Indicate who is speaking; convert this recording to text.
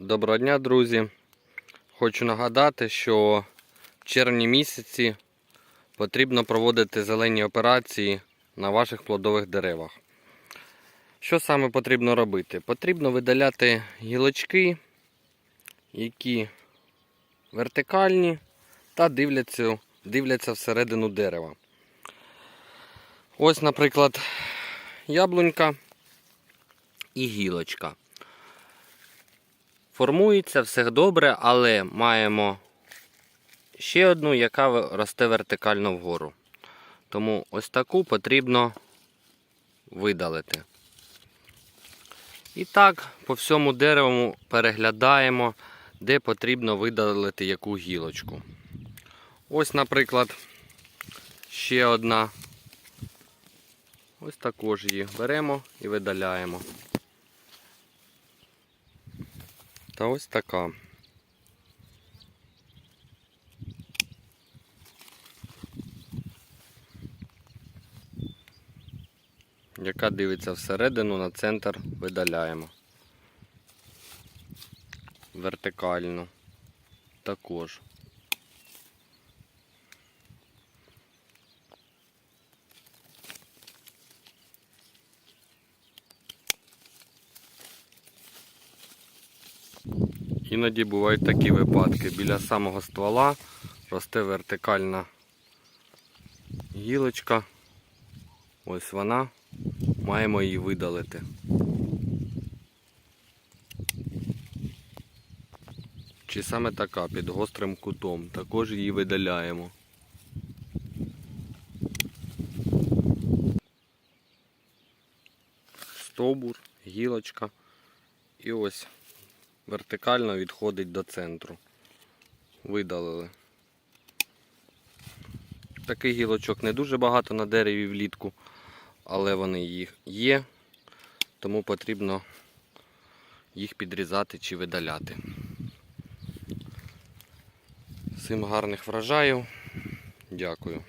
Speaker 1: Доброго дня, друзі. Хочу нагадати, що в червні місяці потрібно проводити зелені операції на ваших плодових деревах. Що саме потрібно робити? Потрібно видаляти гілочки, які вертикальні та дивляться, дивляться всередину дерева. Ось, наприклад, яблунька і гілочка. Формується все добре, але маємо ще одну, яка росте вертикально вгору. Тому ось таку потрібно видалити. І так, по всьому дереву переглядаємо, де потрібно видалити яку гілочку. Ось, наприклад, ще одна. Ось також її беремо і видаляємо. Та ось така. Яка дивиться всередину на центр видаляємо. Вертикально. Також. Іноді бувають такі випадки. Біля самого ствола росте вертикальна гілочка. Ось вона. Маємо її видалити. Чи саме така під гострим кутом. Також її видаляємо. Стовбур, гілочка. І ось вертикально відходить до центру. Видалили. Таких гілочок не дуже багато на дереві влітку, але вони їх є, тому потрібно їх підрізати чи видаляти. Всім гарних врожаїв. Дякую.